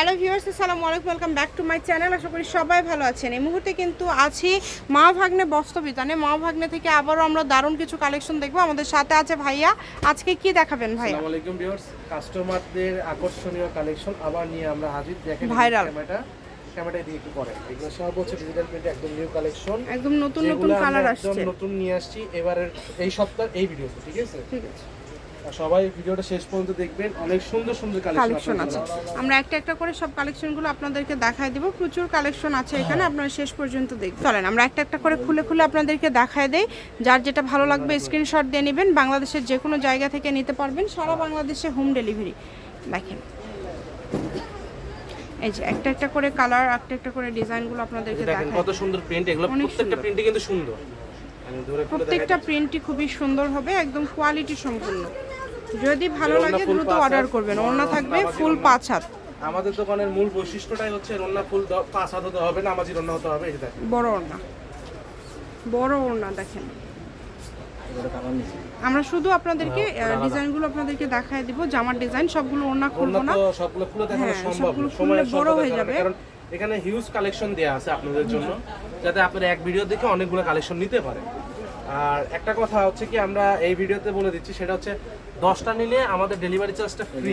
Hello viewers আসসালামু আলাইকুম welcome back to my channel. আশা করি সবাই ভালো আছেন। এই মুহূর্তে কিন্তু আছি মা ভাগ্নে বস্ত্রবিতানে। মা ভাগ্নে থেকে আবারও আমরা দারুণ কিছু কালেকশন দেখব। আমাদের সাথে আছে ভাইয়া। আজকে কি দেখাবেন ভাইয়া? আসসালামু আলাইকুম ভিউয়ার্স। কাস্টমারদের আকর্ষণীয় কালেকশন আবার নিয়ে আমরা হাজির। দেখেন ভাইরাল। ক্যামেরাটা। ক্যামেরাটা দিয়ে একটু পরে। এগুলো সব হচ্ছে ডিজিটাল প্রিন্টে একদম নিউ কালেকশন একদম নতুন নতুন কালার একদম আসছে। নতুন নিয়ে আসছি। এবারের এই সপ্তাহ এই ভিডিওতে ঠিক আছে? ঠিক আছে। সবাই ভিডিওটা শেষ পর্যন্ত দেখবেন। অনেক সুন্দর সুন্দর কালেকশন আছে। আমরা একটা একটা করে সব কালেকশনগুলো আপনাদেরকে দেখায় দিব। প্রচুর কালেকশন আছে এখানে আপনারা শেষ পর্যন্ত দেখবেন চলেন আমরা একটা একটা করে খুলে খুলে আপনাদেরকে দেখায় দেই। যার যেটা ভালো লাগবে স্ক্রিনশট দিয়ে নেবেন। বাংলাদেশের যে কোনো জায়গা থেকে নিতে পারবেন। সারা বাংলাদেশে হোম ডেলিভারি দেখেন। এই যে একটা একটা করে কালার একটা একটা করে ডিজাইনগুলো আপনাদেরকে দেখেন কত সুন্দর প্রিন্ট এগুলো প্রত্যেকটা। প্রিন্টই কিন্তু সুন্দর। প্রত্যেকটা প্রিন্টই খুবই সুন্দর হবে একদম কোয়ালিটি সম্পূর্ণ। যদি ভালো লাগে দ্রুত অর্ডার করবেন। ওড়না থাকবে ফুল পাঁচ হাত। আমাদের দোকানের মূল বৈশিষ্ট্যটাই হচ্ছে রন্না ফুল পাঁচ হাত হতে হবে নামাজি রন্না হতে হবে এটা বড় ওড়না বড় ওড়না দেখেন। আমরা শুধু আপনাদেরকে ডিজাইনগুলো আপনাদেরকে দেখায় দিব জামার ডিজাইন সবগুলো ওড়না খুলবো না। সবগুলো খুলে দেখানো হ্যাঁ, সম্ভব না। বড় হয়ে যাবে। কারণ এখানে হিউজ কালেকশন দেয়া আছে আপনাদের জন্য যাতে আপনারা এক ভিডিও দেখে অনেকগুলো কালেকশন নিতে পারেন। আর একটা কথা হচ্ছে কি আমরা এই ভিডিওতে বলে দিচ্ছি সেটা হচ্ছে দশটা নিলে আমাদের ডেলিভারি চার্জটা ফ্রি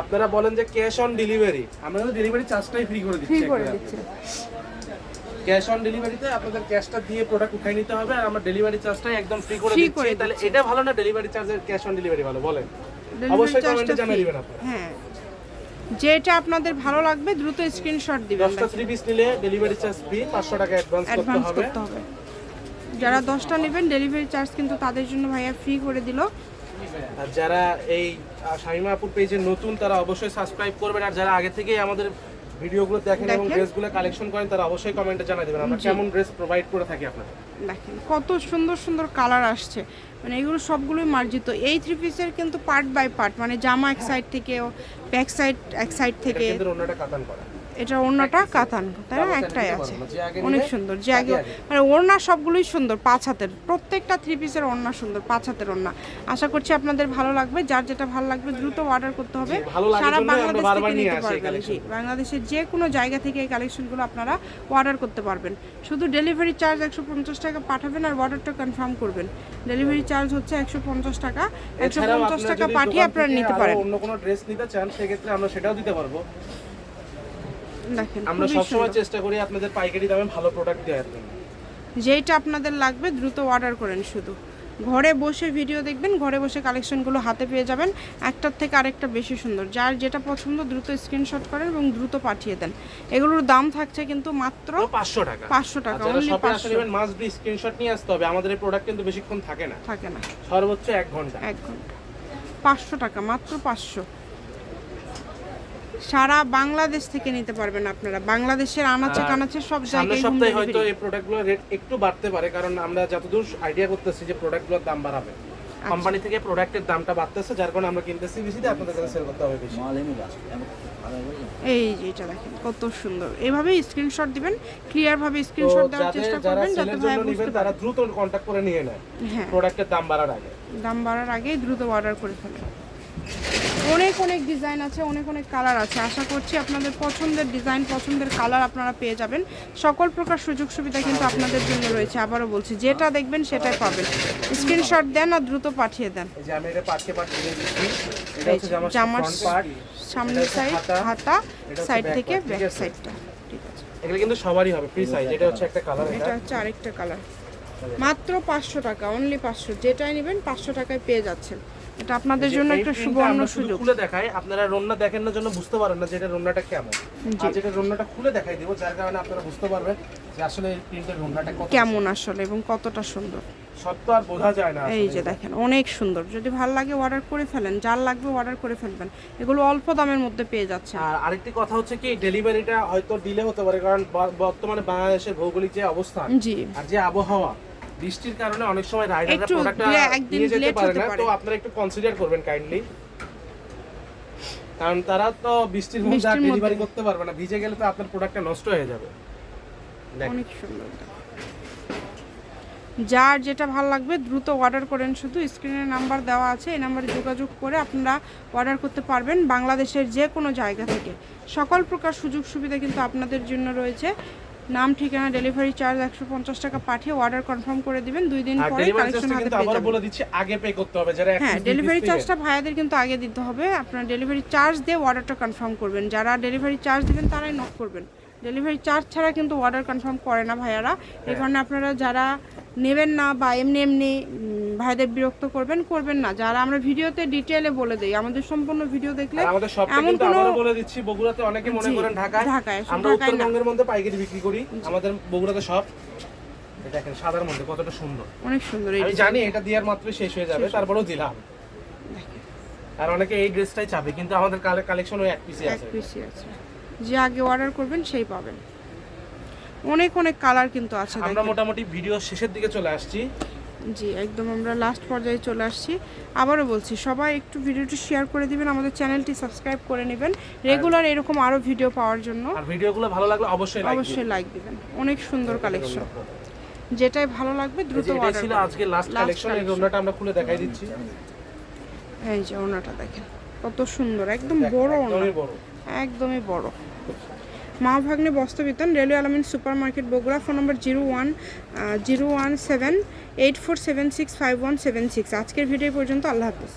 আপনারা বলেন যে ক্যাশ অন ডেলিভারি আমরা কিন্তু ডেলিভারি চার্জটাই ফ্রি করে দিচ্ছি ক্যাশ অন ডেলিভারিতে আপনাদের ক্যাশটা দিয়ে প্রোডাক্ট উঠাই নিতে হবে আর আমরা ডেলিভারি চার্জটাই একদম ফ্রি করে দিচ্ছি। তাহলে এটা ভালো না ডেলিভারি চার্জের ক্যাশ অন ডেলিভারি ভালো? বলেন। অবশ্যই কমেন্টে জানিয়ে দিবেন আপনারা। হ্যাঁ। যেটা আপনাদের ভালো লাগবে দ্রুত স্ক্রিনশট দিবেন দশটা থ্রি পিস নিলে ডেলিভারি চার্জ ফ্রি পাঁচশো টাকা অ্যাডভান্স করতে অ্যাডভান্স করতে হবে। যারা দশটা নেবেন ডেলিভারি চার্জ কিন্তু তাদের জন্য ভাইয়া ফ্রি করে দিল। আর যারা এই আহ, শামিমা আপুর পেজে নতুন তারা অবশ্যই সাবস্ক্রাইব করবেন। আর যারা আগে থেকেই আমাদের ভিডিওগুলো দেখেন এবং ড্রেসগুলো কালেকশন করেন তারা অবশ্যই কমেন্টে জানিয়ে দেবেন। আমরা কেমন ড্রেস প্রোভাইড করে থাকি আপনাদের? দেখেন কত সুন্দর সুন্দর কালার আসছে। মানে এগুলো সবগুলোই মার্জিত। এই থ্রি পিসের কিন্তু পার্ট বাই পার্ট মানে জামা এক সাইড থেকে ব্যাক সাইড এক সাইড থেকে। অন্যটা কাতান করা। এটা ওড়নাটা কাতান তাই না? একটাই আছে। অনেক সুন্দর। যে আগে। মানে ওড়না সবগুলোই সুন্দর পাঁচ হাতের। প্রত্যেকটা থ্রি পিসের ওড়না সুন্দর পাঁচ হাতের ওড়না। আশা করছি আপনাদের ভালো লাগবে। যার যেটা ভালো লাগবে দ্রুত অর্ডার করতে হবে। সারা বাংলাদেশ থেকে নিতে পারবেন। বাংলাদেশের যে কোনো জায়গা থেকে এই কালেকশনগুলো আপনারা অর্ডার করতে পারবেন। শুধু ডেলিভারি চার্জ একশো পঞ্চাশ টাকা পাঠাবেন আর অর্ডারটা কনফার্ম করবেন। ডেলিভারি চার্জ হচ্ছে একশো পঞ্চাশ টাকা। একশো পঞ্চাশ টাকা পাঠিয়ে আপনারা নিতে পারেন। অন্য কোনো ড্রেস নিতে চান সেক্ষেত্রে আমরা সেটাও দিতে পারব। আমরা সবসময় চেষ্টা করি আপনাদের পাইকারি দামে ভালো প্রোডাক্ট দেওয়ার জন্য। যেইটা আপনাদের লাগবে দ্রুত অর্ডার করেন শুধু। ঘরে বসে ভিডিও দেখবেন ঘরে বসে কালেকশনগুলো হাতে পেয়ে যাবেন। একটার থেকে আরেকটা বেশি সুন্দর। যার যেটা পছন্দ দ্রুত স্ক্রিনশট করেন এবং দ্রুত পাঠিয়ে দেন। এগুলোর দাম থাকছে কিন্তু মাত্র পাঁচশো টাকা। পাঁচশো টাকা অনলি পাঁচশো। মাস্ট বি স্ক্রিনশট নিয়ে আসতে হবে। আমাদের এই প্রোডাক্ট কিন্তু বেশিক্ষণ থাকে না। থাকে না। সর্বোচ্চ এক ঘণ্টা। এক ঘণ্টা। পাঁচশো টাকা মাত্র পাঁচশো। সারা বাংলাদেশ থেকে নিতে পারবেন আপনারা। বাংলাদেশের আনাচে কানাচে সব জায়গায় সপ্তাহে হয়তো এই প্রোডাক্টগুলোর রেট একটু বাড়তে পারে কারণ আমরা যতদূর আইডিয়া করতেছি যে প্রোডাক্টগুলোর দাম বাড়াবে। আচ্ছা। কোম্পানি থেকে প্রোডাক্টের দামটা বাড়তেছে যার কারণে আমরা কিনতেছি বেশি দিয়ে আপনাদের কাছে সেল করতে হবে বেশি। এই যে এটা দেখেন কত সুন্দর। এইভাবেই স্ক্রিনশট দিবেন ক্লিয়ার ভাবে স্ক্রিনশট দেওয়ার চেষ্টা যারা করবেন যাতে ভাই বুঝতে নেবেন তারা দ্রুত কন্ট্যাক্ট করে নিয়ে নেয়। হ্যাঁ। প্রোডাক্টের দাম বাড়ার আগে। দাম বাড়ার আগেই দ্রুত অর্ডার করে ফেলেন অনেক অনেক ডিজাইন আছে অনেক অনেক কালার আছে। আশা করছি আপনাদের পছন্দের ডিজাইন পছন্দের কালার আপনারা পেয়ে যাবেন। সকল প্রকার সুযোগ সুবিধা কিন্তু আপনাদের জন্য রয়েছে। আবারও বলছি যেটা দেখবেন সেটাই পাবেন। স্ক্রিনশট দেন আর দ্রুত পাঠিয়ে দেন। জামার সামনের সাইড হাতা, সাইড থেকে ব্যাক সাইডটা ঠিক আছে। এগুলো কিন্তু সবারই হবে ফ্রি সাইজ এটা হচ্ছে একটা কালার এটা। এটা হচ্ছে আরেকটা কালার মাত্র পাঁচশো টাকা অনলি পাঁচশো। যেটাই নেবেন পাঁচশো টাকায় পেয়ে যাচ্ছেন। এটা আপনাদের জন্য একটা সুবর্ণ সুযোগ। খুলে দেখাই আপনারা রন্না দেখেন না জন্য বুঝতে পারেন না যে এটা রন্নাটা কেমন। আর যেটা রন্নাটা খুলে দেখাই দিব যার কারণে আপনারা বুঝতে পারবেন যে আসলে এই প্রিন্টের রন্নাটা কত কেমন আসলে এবং কতটা সুন্দর। সত্য আর বোঝা যায় না এই যে দেখেন অনেক সুন্দর। যদি ভালো লাগে অর্ডার করে ফেলেন যার লাগবে অর্ডার করে ফেলবেন। এগুলো অল্প দামের মধ্যে পেয়ে যাচ্ছে আর আরেকটি কথা হচ্ছে কি ডেলিভারিটা হয়তো ডিলে হতে পারে কারণ বর্তমানে বাংলাদেশের ভৌগোলিক যে অবস্থান আর যে আবহাওয়া বৃষ্টির কারণে অনেক সময় রাইডাররা প্রোডাক্টটা একদিন নিয়ে যেতে পারে হতে না। পারে। তো আপনারা একটু কনসিডার করবেন কাইন্ডলি কারণ তারা তো বৃষ্টির মধ্যে মধ্যে। ডেলিভারি করতে পারবে না। ভিজে গেলে তো আপনার প্রোডাক্টটা নষ্ট হয়ে যাবে। অনেক সুন্দর। যার যেটা ভালো লাগবে দ্রুত অর্ডার করেন শুধু। স্ক্রিনে নাম্বার দেওয়া আছে। এই নাম্বারে যোগাযোগ করে আপনারা অর্ডার করতে পারবেন বাংলাদেশের যে কোনো জায়গা থেকে। সকল প্রকার সুযোগ সুবিধা কিন্তু আপনাদের জন্য রয়েছে। নাম ঠিকানা ডেলিভারি চার্জ একশো পঞ্চাশ টাকা পাঠিয়ে অর্ডার কনফার্ম করে দিবেন। দুই দিন পরে কালেকশন হাতে পেয়ে যাবেন। বলে দিচ্ছি আগে পে করতে হবে। যারা হ্যাঁ ডেলিভারি চার্জটা ভাইয়াদের কিন্তু আগে দিতে হবে। আপনার ডেলিভারি চার্জ দিয়ে অর্ডারটা কনফার্ম করবেন। যারা ডেলিভারি চার্জ দিবেন তারাই নক করবেন। ডেলিভারি চার্জ ছাড়া কিন্তু অর্ডার কনফার্ম করে না ভাইয়ারা। এই কারণে আপনারা যারা নেবেন না বা এমনি এমনি ভাইদের বিরক্ত করবেন করবেন না। যারা আমরা ভিডিওতে ডিটেলে বলে দেই আমাদের সম্পূর্ণ ভিডিও দেখলে আমাদের সবটা এমন কোনো বলে দিচ্ছি বগুড়াতে অনেকে মনে করেন ঢাকায়। ঢাকায়, আমরা উত্তরবঙ্গের মধ্যে পাইকারি বিক্রি করি আমাদের বগুড়াতে সব। দেখেন সাদার মধ্যে কতটা সুন্দর। অনেক সুন্দর আমি জানি এটা দেওয়ার মাত্রই শেষ হয়ে যাবে তারপরেও দিলাম। আর অনেকে এই ড্রেসটাই চাবে কিন্তু আমাদের কালেকশন ওই এক এক আছে। পিসি আছে। যে আগে অর্ডার করবেন সেই পাবেন। অনেক অনেক কালার কিন্তু আছে আমরা মোটামুটি ভিডিও শেষের দিকে চলে আসছি। জি একদম আমরা লাস্ট পর্যায়ে চলে আসছি। আবারও বলছি সবাই একটু ভিডিওটি শেয়ার করে দিবেন আমাদের চ্যানেলটি সাবস্ক্রাইব করে নেবেন। রেগুলার এরকম আরও ভিডিও পাওয়ার জন্য। আর ভিডিওগুলো ভালো লাগলে অবশ্যই লাইক অবশ্যই লাইক দিবেন। অনেক সুন্দর কালেকশন যেটাই ভালো লাগবে দ্রুত অর্ডার ছিল আজকে লাস্ট কালেকশন এই ওনাটা আমরা খুলে দেখাই দিচ্ছি। এই যে ওনাটা দেখেন কত সুন্দর একদম বড় ওনা একদমই বড়। Ma Bhagne Bastrabitan railway Almin super market Bogura, phone number zero one zero one seven, eight four seven six five one seven six. আজকের ভিডিও পর্যন্ত, আল্লাহ হাফিজ।